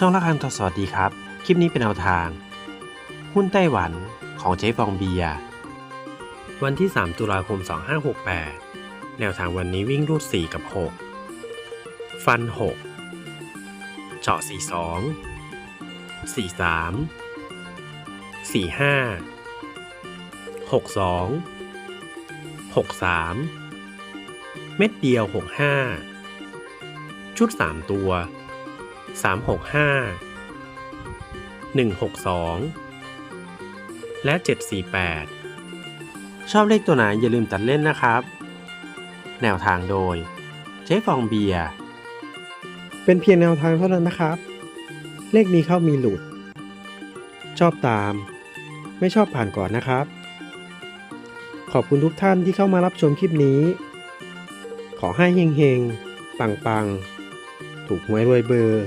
ช่องละคันทอสวัสดีครับ คลิปนี้เป็นแนวทาง หุ้นไต้หวันของเจ๊ฟองเบีย วันที่ 3 ตุลาคม 2568 แนวทางวันนี้วิ่งรูด 4 กับ 6 ฟัน 6 เจาะ 42 43 45 62 63 เม็ดเดียว 65 ชุด 3 ตัว 365 162 และ 748 ชอบเลขตัวไหนอย่าลืมตัดเล่นนะครับ แนวทางโดย เจ๊ฟองเบียร์ เป็นเพียงแนวทางเท่านั้นนะครับ เลขมีเข้ามีหลุด ชอบตาม ไม่ชอบผ่านก่อนนะครับ ขอบคุณทุกท่านที่เข้ามารับชมคลิปนี้ ขอให้เฮงๆ ปังๆ ถูกหวยรวยเบอร์